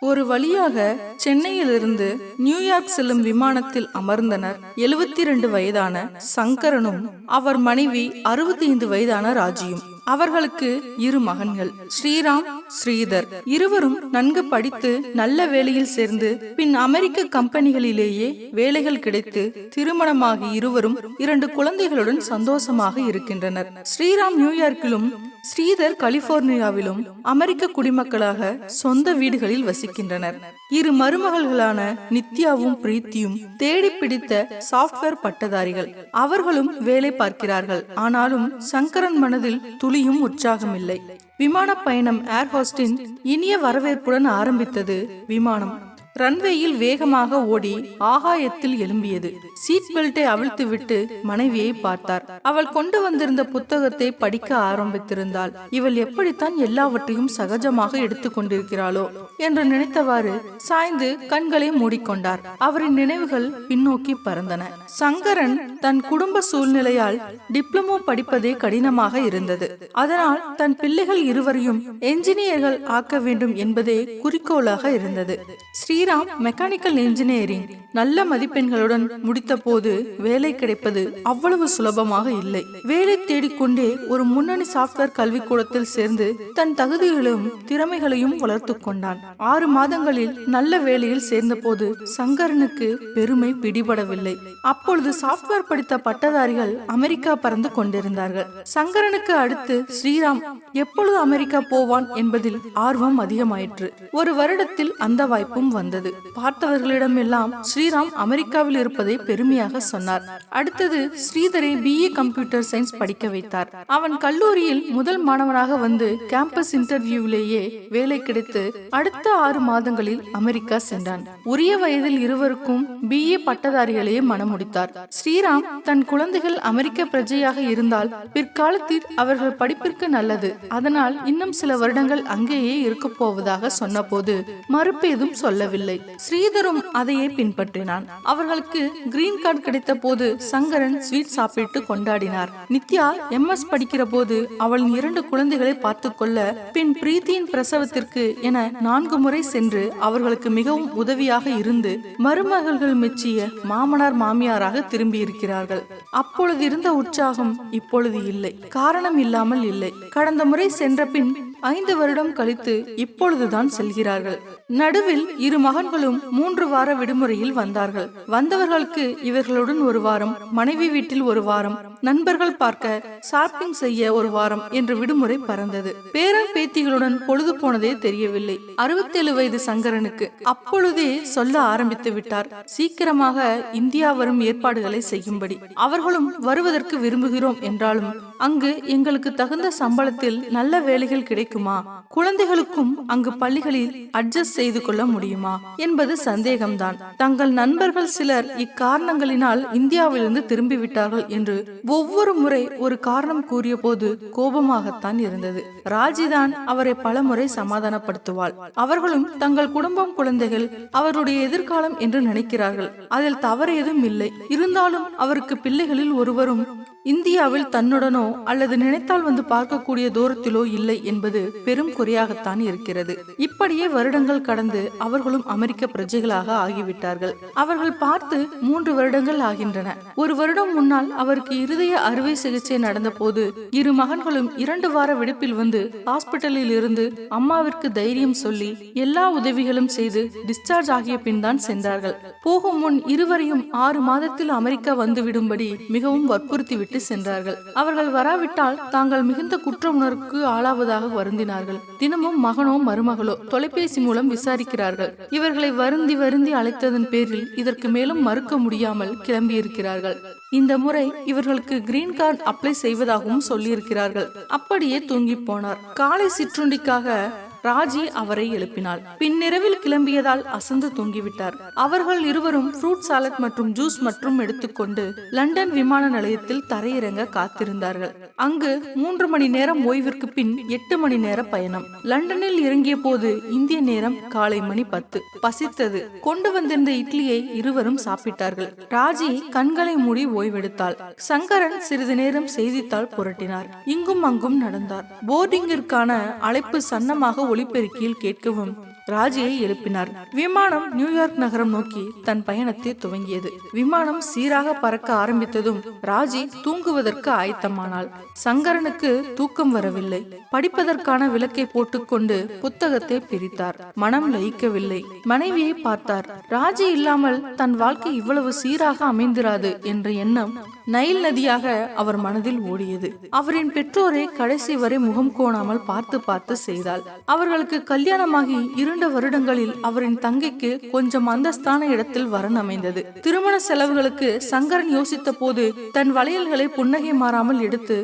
ஒரு வழியாக சென்னையிலிருந்து நியூயார்க் செல்லும் விமானத்தில் அமர்ந்தனர். எழுபத்தி இரண்டு வயதான சங்கரனும் அவர் மனைவி அறுபத்தி ஐந்து வயதான ராஜியும். அவர்களுக்கு இரு மகன்கள் ஸ்ரீராம் ஸ்ரீதர் இருவரும் நன்கு படித்து நல்ல வேலையில் சேர்ந்து பின் அமெரிக்க கம்பெனிகளிலேயே வேலைகள் கிடைத்து திருமணமாகி இருவரும் இரண்டு குழந்தைகளுடன் சந்தோஷமாக இருக்கின்றனர். ஸ்ரீராம் நியூயார்க்கிலும் ஸ்ரீதர் கலிபோர்னியாவிலும் அமெரிக்க குடிமக்களாக சொந்த வீடுகளில் வசிக்கின்றனர். இரு மருமகள்களான நித்யாவும் பிரீத்தியும் தேடி பிடித்த சாப்ட்வேர் பட்டதாரிகள். அவர்களும் வேலை பார்க்கிறார்கள். ஆனாலும் சங்கரன் மனதில் துளியும் உற்சாகமில்லை. விமான பயணம் ஏர் ஹோஸ்டின் இனிய வரவேற்புடன் ஆரம்பித்தது. விமானம். ரன்வேயில் வேகமாக ஓடி ஆகாயத்தில் எழும்பியது. சீட் பெல்ட்டை அவிழ்த்து விட்டு மனைவியை பார்த்தார். அவள் கொண்டு வந்திருந்த புத்தகத்தை படிக்க ஆரம்பித்திருந்தாள். இவள் எப்படித்தான் எல்லாவற்றையும் சகஜமாக எடுத்துக் கொண்டிருக்கிறாளோ என்று நினைத்தவாறு சாய்ந்து கண்களை மூடிக்கொண்டார். அவரின் நினைவுகள் பின்னோக்கி பறந்தன. சங்கரன் தன் குடும்ப சூழ்நிலையால் டிப்ளமோ படிப்பதே கடினமாக இருந்தது. அதனால் தன் பிள்ளைகள் இருவரையும் என்ஜினியர்கள் ஆக்க வேண்டும் என்பதே குறிக்கோளாக இருந்தது. ஸ்ரீ ஸ்ரீராம் மெக்கானிக்கல் இன்ஜினியரிங் நல்ல மதிப்பெண்களுடன் முடித்த போது வேலை கிடைப்பது அவ்வளவு சுலபமாக இல்லை. வேலை தேடிக்கொண்டே ஒரு முன்னணி சாப்ட்வேர் கல்விக்கூடத்தில் சேர்ந்து தன் தகுதிகளையும் திறமைகளையும் வளர்த்து கொண்டான். ஆறு மாதங்களில் நல்ல வேலையில் சேர்ந்தபோது சங்கரனுக்கு பெருமை பிடிபடவில்லை. அப்பொழுது சாப்ட்வேர் படித்த பட்டதாரிகள் அமெரிக்கா பறந்து கொண்டிருந்தார்கள். சங்கரனுக்கு அடுத்து ஸ்ரீராம் எப்பொழுது அமெரிக்கா போவான் என்பதில் ஆர்வம் அதிகமாயிற்று. ஒரு வருடத்தில் அந்த வாய்ப்பும் வந்தது. பார்த்தவர்களிடம் எல்லாம் ஸ்ரீராம் அமெரிக்காவில் இருப்பதை பெருமையாக சொன்னார். அடுத்தது ஸ்ரீதரை பிஏ கம்ப்யூட்டர் சயின்ஸ் படிக்க வைத்தார். அவன் கல்லூரியில் முதல் மாணவனாக வந்து கேம்பஸ் இன்டர்வியூவிலேயே வேலை கிடைத்து அடுத்த ஆறு மாதங்களில் அமெரிக்கா சென்றான். உரிய வயதில் இருவருக்கும் பிஏ பட்டதாரிகளையே மணமுடித்தார் ஸ்ரீராம் தன் குழந்தைகள் அமெரிக்க பிரஜையாக இருந்தால் பிற்காலத்தில் அவர்கள் படிப்பிற்கு நல்லது. அதனால் இன்னும் சில வருடங்கள் அங்கேயே இருக்க போவதாக சொன்னபோது மறுப்பேதும் சொல்லவில்லை. ஸ்ரீதரும் அதையே பின்பற்றினான். அவர்களுக்கு கிரீன் கார்டு கிடைத்த போது சங்கரன் ஸ்வீட் சாப்பிட்டு கொண்டாடினார். நித்யா எம்எஸ் படிக்கிற போது அவளின் இரண்டு குழந்தைகளை பார்த்து கொள்ள பின் பிரீத்தியின் பிரசவத்திற்கு என நான்கு முறை சென்று அவர்களுக்கு மிகவும் உதவியாக இருந்து மருமகள்கள் மெச்சிய மாமனார் மாமியாராக திரும்பி இருக்கிறார்கள் அப்பொழுது இருந்த உற்சாகம் இப்பொழுது இல்லை. காரணம் இல்லாமல் இல்லை. கடந்த முறை சென்ற பின் ஐந்து வருடம் கழித்து இப்பொழுதுதான் செல்கிறார்கள். நடுவில் இரு மகன்களும் மூன்று வார விடுமுறையில் வந்தார்கள். வந்தவர்களுக்கு இவர்களுடன் ஒரு வாரம் மனைவி வீட்டில் ஒரு வாரம் நண்பர்கள் பார்க்க ஷாப்பிங் செய்ய ஒரு வாரம் என்று விடுமுறை பறந்தது. பேரன் பேத்திகளுடன் பொழுது போனதே தெரியவில்லை. அறுபத்தேழு வயது சங்கரனுக்கு அப்பொழுதே சொல்ல ஆரம்பித்து விட்டார். சீக்கிரமாக இந்தியா வரும் ஏற்பாடுகளை செய்யும்படி. அவர்களும் வருவதற்கு விரும்புகிறோம் என்றாலும் அங்கு எங்களுக்கு தகுந்த சம்பளத்தில் நல்ல வேலைகள் கிடைக்கும் கிடைக்குமா? குழந்தைகளுக்கும் அங்கு பள்ளிகளில் அட்ஜஸ்ட் செய்து கொள்ள முடியுமா? என்பது சந்தேகம்தான். தங்கள் நண்பர்கள் சிலர் இக்காரணங்களினால் இந்தியாவிலிருந்து திரும்பிவிட்டார்கள் என்று ஒவ்வொரு முறை ஒரு காரணம் கூறிய போது கோபமாகத்தான் இருந்தது. ராஜிதான் அவரை பலமுறை சமாதானப்படுத்துவாள். அவர்களும் தங்கள் குடும்பம் குழந்தைகள் அவருடைய எதிர்காலம் என்று நினைக்கிறார்கள். அதில் தவறு ஏதும் இல்லை. இருந்தாலும் அவருக்கு பிள்ளைகளில் ஒருவரும் இந்தியாவில் தன்னுடனோ அல்லது நினைத்தால் வந்து பார்க்கக்கூடிய தூரத்திலோ இல்லை என்பது பெரும் குறையாகத்தான் இருக்கிறது. இப்படியே வருடங்கள் கடந்து அவர்களும் அமெரிக்க பிரஜைகளாக ஆகிவிட்டார்கள். அவர்கள் பார்த்து மூன்று வருடங்கள் ஆகின்றன. ஒரு வருடம் முன்னால் அவருக்கு இருதய அறுவை சிகிச்சை நடந்த போது இரு மகன்களும் இரண்டு வார விடுப்பில் வந்து ஹாஸ்பிட்டலில் இருந்து அம்மாவிற்கு தைரியம் சொல்லி எல்லா உதவிகளும் செய்து டிஸ்சார்ஜ் ஆகிய பின் தான் சென்றார்கள். போகும் முன் இருவரையும் ஆறு மாதத்தில் அமெரிக்கா வந்து விடும்படி மிகவும் வற்புறுத்திவிட்டு சென்றார்கள். அவர்கள் வராவிட்டால் தாங்கள் மிகுந்த குற்ற உணர்வுக்கு ஆளாவதாக வருந்தினார்கள். தினமும் மகனோ மருமகளோ தொலைபேசி மூலம் விசாரிக்கிறார்கள். இவர்களை வருந்தி வருந்தி அழைத்ததன் பேரில் இதற்கு மேலும் மறுக்க முடியாமல் கிளம்பியிருக்கிறார்கள். இந்த முறை இவர்களுக்கு கிரீன் கார்டு அப்ளை செய்வதாகவும் சொல்லியிருக்கிறார்கள். அப்படியே தூங்கி போனார். காலை சிற்றுண்டிக்காக ராஜி அவரை எழுப்பினாள். பின்னிரவில் கிளம்பியதால் அசந்து தூங்கிவிட்டார். அவர்கள் இருவரும் ஃப்ரூட் சாலட் மற்றும் ஜூஸ் மற்றும் எடுத்துக்கொண்டு லண்டன் விமான நிலையத்தில் தரையிறங்க காத்திருந்தார்கள். அங்கு மூன்று மணி நேரம் ஓய்விற்கு பின் எட்டு மணி நேர பயணம். லண்டனில் இறங்கிய போது இந்திய நேரம் காலை மணி பத்து. பசித்தது. கொண்டு வந்திருந்த இட்லியை இருவரும் சாப்பிட்டார்கள். ராஜி கண்களை மூடி ஓய்வெடுத்தாள். சங்கரன் சிறிது நேரம் செய்தித்தாள் புரட்டினார். இங்கும் அங்கும் நடந்தார். போர்டிங்கிற்கான அழைப்பு சன்னமாக ஒளிபெருக்கியில் கேட்கவும் ராஜியை எழுப்பினார். விமானம் நியூயார்க் நகரம் நோக்கி தன் பயணத்தை துவங்கியது. விமானம் சீராக பறக்க ஆரம்பித்ததும் ராஜி தூங்குவதற்கு ஆயத்தமானாள். சங்கரனுக்கு தூக்கம் வரவில்லை. படிப்பதற்கான விளக்கை போட்டுக்கொண்டு புத்தகத்தை பிரித்தார். மனம் லயிக்கவில்லை. மனைவியை பார்த்தார். ராஜி இல்லாமல் தன் வாழ்க்கை இவ்வளவு சீராக அமைந்திராது என்ற எண்ணம் நைல் நதியாக அவர் மனதில் ஓடியது. அவரின் பெற்றோரை கடைசி வரை முகம் கோணாமல் பார்த்து பார்த்து செய்தாள். அவர்களுக்கு கல்யாணமாகி இரண்டு வருடங்களில் அவரின் தங்கைக்கு கொஞ்சம் அந்தஸ்தான இடத்தில் வரன் அமைந்தது. திருமண செலவுகளுக்கு சங்கரன் யோசித்த போது தன் வளையல்களை புன்னகை மாறாமல் எடுத்து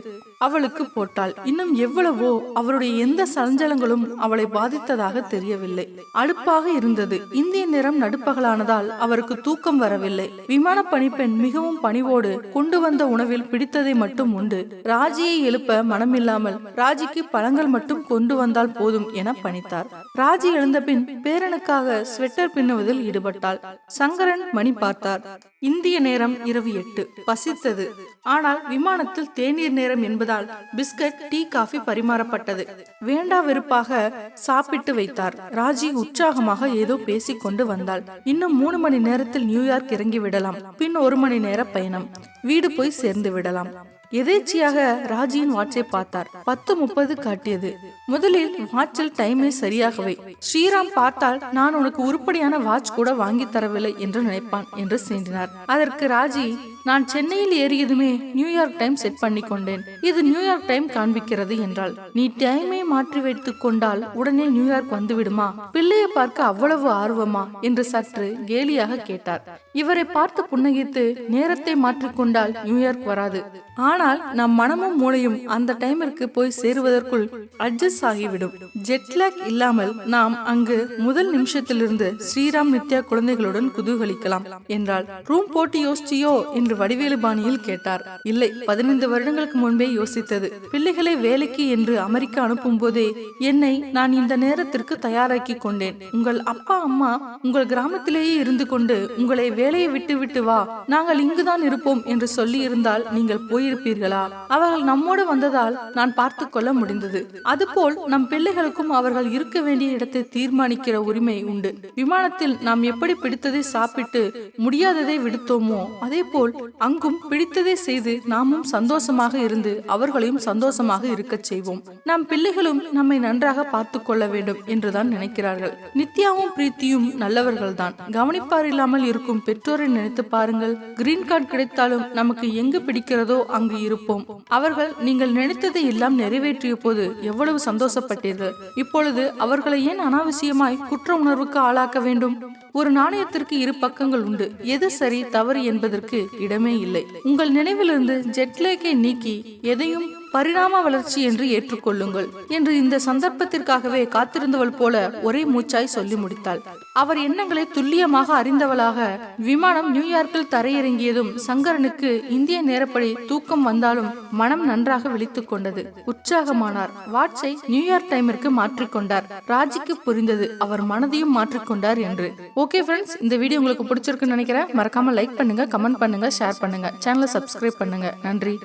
அவளுக்கு போட்டாள். இன்னும் எவ்வளவோ அவருடைய எந்த சஞ்சலங்களும் அவளை பாதித்ததாக தெரியவில்லை. அடுப்பாக இருந்தது. இந்திய நேரம் நடுப்பகலானதால் அவருக்கு தூக்கம் வரவில்லை. விமான பணிப்பெண் மிகவும் பணிவோடு கொண்டு வந்த உணவில் பிடித்ததை மட்டும் உண்டு. ராஜியை எழுப்ப மனமில்லாமல் ராஜிக்கு பழங்கள் மட்டும் கொண்டு வந்தால் போதும் என பணித்தார். ராஜி எழுந்த பின் பேரனுக்காக ஸ்வெட்டர் பின்னுவதில் ஈடுபட்டாள். சங்கரன் மணி பார்த்தார். இந்திய நேரம் இரவு எட்டு. பசித்தது. ஆனால் விமானத்தில் தேநீர் நேரம் என்பதால் பிஸ்கட் டீ காஃபி பரிமாறப்பட்டது. வேண்டா வெறுப்பாக சாப்பிட்டு வைத்தார். ராஜி உற்சாகமாக ஏதோ பேசிக்கொண்டு வந்தாள். இன்னும் மூணு மணி நேரத்தில் நியூயார்க் இறங்கி விடலாம். பின் ஒரு மணி நேர பயணம். வீடு போய் சேர்ந்து விடலாம். எதேச்சியாக ராஜியின் வாட்சை பார்த்தார். பத்து முப்பது காட்டியது. முதலில் வாட்சில் டைமே சரியாகவே. ஸ்ரீராம் பார்த்தால் நான் உனக்கு உருப்படியான வாட்ச் கூட வாங்கி தரவில்லை என்று நினைப்பான் என்று சீண்டினார். அதற்கு ராஜி நான் சென்னையில் ஏறியதுமே நியூயார்க் டைம் செட் பண்ணி கொண்டேன் இது நியூயார்க் டைம் காண்பிக்கிறது என்றால் நீ டைமே மாற்றி வைத்துக் கொண்டால் உடனே நியூயார்க் வந்து விடுமா பிள்ளையை பார்க்க அவ்வளவு ஆர்வமா? என்று சற்று கேலியாக கேட்டார். இவரை பார்த்து புன்னகித்து நேரத்தை மாற்றிக்கொண்டால் நியூயார்க் வராது. ஆனால் நம் மனமும் மூளையும் அந்த டைமிற்கு போய் சேருவதற்குள் அட்ஜஸ்ட் ஆகிவிடும். ஜெட்லாக் இல்லாமல் நாம் அங்கு முதல் நிமிஷத்திலிருந்து ஸ்ரீராம் நித்யா குழந்தைகளுடன் குதூகலிக்கலாம் என்றால் ரூம் போட்டு யோசிச்சியோ? என்று வடிவேலு பாணியில் கேட்டார். இல்லை பதினைந்து வருடங்களுக்கு முன்பே யோசித்தது. பிள்ளைகளை வேலைக்கு என்று அமெரிக்கா அனுப்பும் போதே என்னை நான் இந்த நேரத்திற்கு தயாராக்கி கொண்டேன். உங்கள் அப்பா அம்மா உங்கள் கிராமத்திலேயே இருந்து கொண்டு உங்களை வேலையை விட்டு விட்டு வா நாங்கள் இங்குதான் இருப்போம் என்று சொல்லி இருந்தால் நீங்கள் போயிருப்பீர்களா? அவர்கள் நம்மோடு வந்ததால் நான் பார்த்து கொள்ள முடிந்தது. அதுபோல் நம் பிள்ளைகளுக்கும் அவர்கள் இருக்க வேண்டிய இடத்தை தீர்மானிக்கிற உரிமை உண்டு. விமானத்தில் நாம் எப்படி பிடித்ததை சாப்பிட்டு முடியாததை விடுத்தோமோ அதே போல் அங்கும் பிடித்ததை செய்து நாமும் சந்தோஷமாக இருந்து அவர்களையும் சந்தோஷமாக இருக்கச் செய்வோம். நம் பிள்ளைகளும் நம்மை நன்றாக பார்த்து கொள்ள வேண்டும் என்றுதான் நினைக்கிறார்கள். நித்யாவும் பிரீத்தியும் நல்லவர்கள்தான். கவனிப்பார் இல்லாமல் இருக்கும் பெற்றோரை நினைத்து பாருங்கள். கிரீன் கார்டு கிடைத்தாலும் நமக்கு எங்கு பிடிக்கிறதோ அங்கு இருப்போம். அவர்கள் நீங்கள் நினைத்ததை எல்லாம் நிறைவேற்றிய போது எவ்வளவு சந்தோஷப்பட்டீர்கள். இப்பொழுது அவர்களை ஏன் அனாவசியமாய் குற்ற உணர்வுக்கு ஆளாக்க வேண்டும்? ஒரு நாணயத்திற்கு இரு பக்கங்கள் உண்டு. எது சரி தவறு என்பதற்கு இடமே இல்லை. உங்கள் நினைவிலிருந்து ஜெட்லேக்கை நீக்கி எதையும் பரிணாம வளர்ச்சி என்று ஏற்றுக்கொள்ளுங்கள் என்று இந்த சந்தர்ப்பத்திற்காகவே காத்திருந்தவள் போல ஒரே மூச்சாய் சொல்லி முடித்தாள். அவர் எண்ணங்களை துல்லியமாக அறிந்தவளாக. விமானம் நியூயார்க்கில் தரையிறங்கியதும் சங்கரனுக்கு இந்திய நேரப்படி தூக்கம் வந்தாலும் மனம் நன்றாக விழித்துக் கொண்டது. உற்சாகமானார். வாட்சை நியூயார்க் டைமிற்கு மாற்றிக்கொண்டார் ராஜிக்கு புரிந்தது அவர் மனதையும் மாற்றிக்கொண்டார் என்று. ஓகே ஃப்ரெண்ட்ஸ் இந்த வீடியோ உங்களுக்கு பிடிச்சிருக்குன்னு நினைக்கிறேன். மறக்காம லைக் பண்ணுங்க கமெண்ட் பண்ணுங்க ஷேர் பண்ணுங்க. சேனலை சப்ஸ்கிரைப் பண்ணுங்க. நன்றி.